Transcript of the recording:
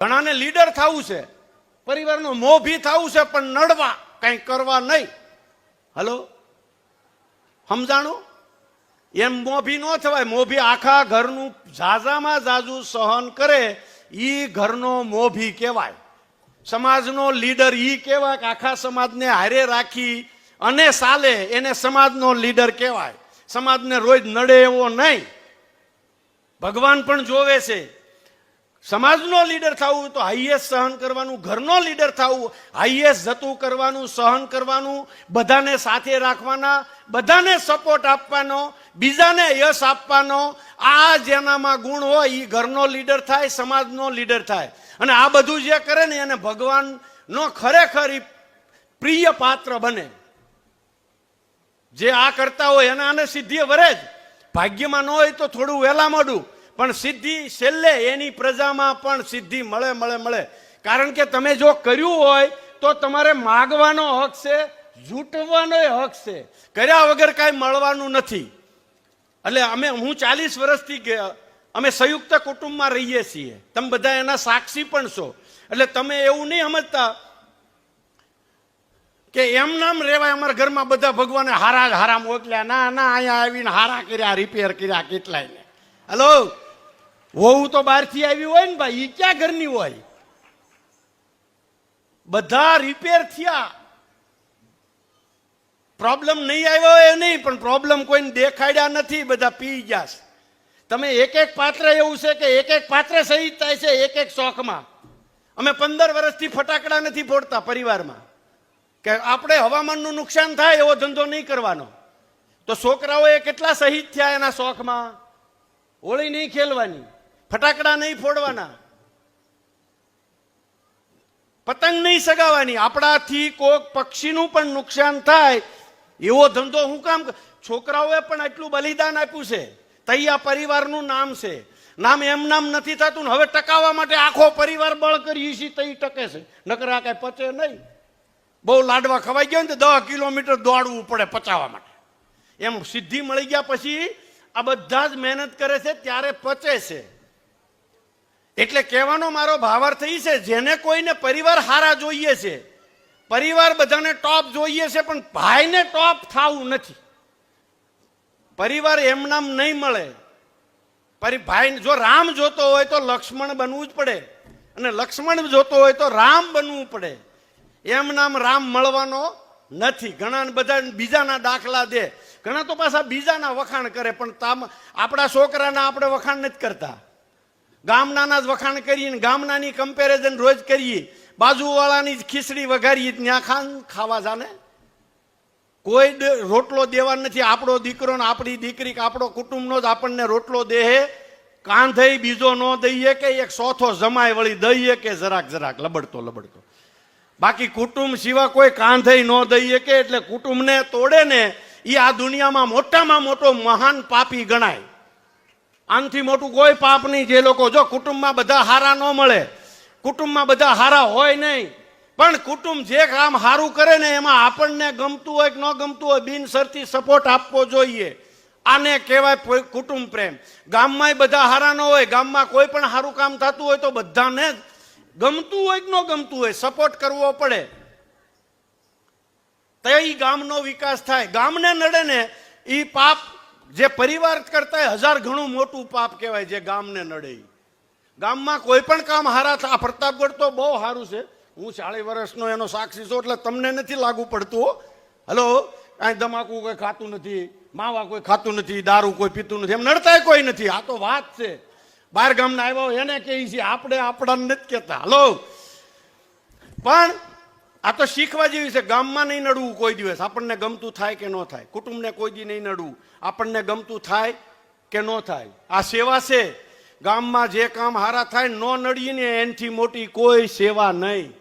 ઘણાને લીડર થવું છે. પરિવારનો મોભી થવું છે, પણ નડવા કંઈ કરવા નહીં. હલો? સમજાણું? એમ મોભી ન થવાય. મોભી આખા ઘરનું ઝાઝામાં ઝાઝુ સહન કરે, ઈ ઘરનો મોભી કહેવાય. સમાજનો લીડર ઈ કહેવાય કે આખા સમાજને હારે રાખી અને સાલે એને સમાજનો લીડર કહેવાય. સમાજને રોજ નડે એવો નહીં. ભગવાન પણ જોવે છે. સમાજનો લીડર થવું તો હાઈએસ્ટ સહન કરવાનું, ઘરનો લીડર થવું, હાઈએસ્ટ જતું કરવાનું, સહન કરવાનું, બધાને સાથે રાખવાના, બધાને સપોર્ટ આપવાનો, બીજાને યશ આપવાનો, આ જેનામાં ગુણ હોય એ ઘરનો લીડર થાય, સમાજનો લીડર થાય. અને આ બધું જે કરે ને એને ભગવાનનો ખરેખર પ્રિય પાત્ર બને. જે આ કરતા હોય એને આને સિદ્ધિ વરે જ. ભાગ્યમાં ન હોય તો થોડું વહેલા મોડું પણ સિદ્ધિ છેલ્લે એની પ્રજામાં પણ સિદ્ધિ મળે મળે મળે. કારણ કે તમે જો કર્યું હોય, તો તમારે માગવાનો હક છે જૂટવાનો હક છે. કર્યા વગર કાંઈ મળવાનું નથી. એટલે અમે, હું ચાલીસ વર્ષથી અમે સંયુક્ત કુટુંબમાં રહીએ છીએ. તમે બધા એના સાક્ષી પણ છો. એટલે તમે એવું નહીં સમજતા કે એમ નામ રેવાય અમારા ઘરમાં બધા ભગવાને હારા જ હારા મોકલ્યા ના ના, અહીંયા આવીને હારા કર્યા રિપેર કર્યા કેટલાય હલો વહુ તો બહારથી આવી હોય ને ભાઈ એ ક્યાં ઘરની હોય? બધા રિપેર થયા. પ્રોબ્લેમ નહીં આવ્યો હોય એ નહીં, પણ પ્રોબ્લેમ કોઈને દેખાડ્યા નથી, બધા પી ગયા છે. તમે એક એક પાત્ર એવું છે કે એક એક પાત્ર શહીદ થાય છે એક એક શોખમાં. અમે પંદર વર્ષથી ફટાકડા નથી ફોડતા પરિવારમાં. કે આપણે હવામાનનું નુકસાન થાય એવો ધંધો નહીં કરવાનો. તો છોકરાઓએ કેટલા શહીદ થયા એના શોખમાં? હોળી નહીં ખેલવાની. ફટાકડા નહીં ફોડવાના. પતંગ નહીં સગાવાની. આપણાથી કોક પક્ષીનું પણ નુકસાન થાય. એવો ધંધો હું કામ છોકરાઓએ પણ આટલું બલિદાન આપ્યું છે. તૈયા પરિવારનું નામ છે. નામ એમ નામ નથી થતું ને હવે ટકાવવા માટે આખો પરિવાર બળ કરીએ છે તઈ ટકે છે. નકર આ કઈ પચે નહીં. બહુ લાડવા ખવાઈ ગયા ને દસ કિલોમીટર દોડવું પડે પચાવવા માટે. એમ સિદ્ધિ મળી ગયા પછી આ બધા જ મહેનત કરે છે, ત્યારે પચે છે. એટલે કહેવાનો મારો ભાવાર્થ એ છે, જેને કોઈને પરિવાર હારા જોઈએ છે, પરિવાર બધાને ટોપ જોઈએ છે, પણ ભાઈને ટોપ થવું નથી. પરિવાર એમ નામ નહીં મળે. પરી ભાઈ, જો રામ જોતો હોય તો લક્ષ્મણ બનવું જ પડે. અને લક્ષ્મણ જોતો હોય તો રામ બનવું પડે. એમ નામ રામ મળવાનો નથી. ઘણા બધા બીજાના દાખલા દે. ઘણા તો પાછા બીજાના વખાણ કરે, પણ તામ આપણા છોકરાના આપણે વખાણ નથી કરતા. ગામનાના જ વખાણ કરીએ ને ગામનાની કમ્પેરિઝન રોજ કરીએ. બાજુવાળાની જ ખીચડી વઘારીએ ત્યાં ખાન ખાવા જાને. કોઈ રોટલો દેવા નથી. આપણો દીકરો ને આપણી દીકરી કે આપણો કુટુંબનો જ આપણને રોટલો દેહે. કાંધઈ બીજો ન દઈએ કે એક ચોથો જમાય વળી દઈએ કે જરાક જરાક લબડતો લબડતો. બાકી કુટુંબ સિવાય કોઈ કાંધઈ ન દઈએ કે એટલે કુટુંબને તોડે ને એ આ દુનિયામાં મોટામાં મોટો મહાન પાપી ગણાય. આનથી મોટું કોઈ પાપ નહીં. જે લોકો જો કુટુંબમાં બધા હારા ન મળે, કુટુંબમાં બધા હારા હોય નહીં. પણ કુટુંબ જે કામ સારું કરે ને એમાં આપણને ગમતું હોય કે ન ગમતું હોય બિનસરતી સપોર્ટ આપવો જોઈએ. આને કહેવાય કુટુંબ પ્રેમ. ગામમાંય બધા હારા ન હોય, ગામમાં કોઈ પણ સારું કામ થતું હોય તો બધાને ગમતું હોય કે ન ગમતું હોય સપોર્ટ કરવો પડે. તો એ ગામનો વિકાસ થાય. ગામને નડે ને એ પાપ જે પરિવાર કરતા હજાર ઘણું મોટું પાપ કહેવાય જે ગામને નડે ગામમાં કોઈ પણ કામ હારા આ પ્રતાપગઢ તો બહુ સારું છે. હું ચાળી વર્ષનો એનો સાક્ષી છું, એટલે તમને નથી લાગુ પડતું. હલો, કાંઈ તમાકુ કોઈ ખાતું નથી, માવા કોઈ ખાતું નથી, દારૂ કોઈ પીતું નથી, એમ નડતાય કોઈ નથી. આ તો વાત છે. બહાર ગામના આવ્યા એને કહે છે, આપણે આપણાને નથી કહેતા. હલો. પણ આ તો શીખવા જેવી છે. ગામમાં નહીં નડવું કોઈ દિવસ. આપણને ગમતું થાય કે ન થાય. કુટુંબને કોઈ દી નહીં નડવું. આપણને ગમતું થાય કે ન થાય. આ સેવા છે. ગામમાં જે કામ હારા થાય ન નડીએ ને એનથી મોટી કોઈ સેવા નહીં.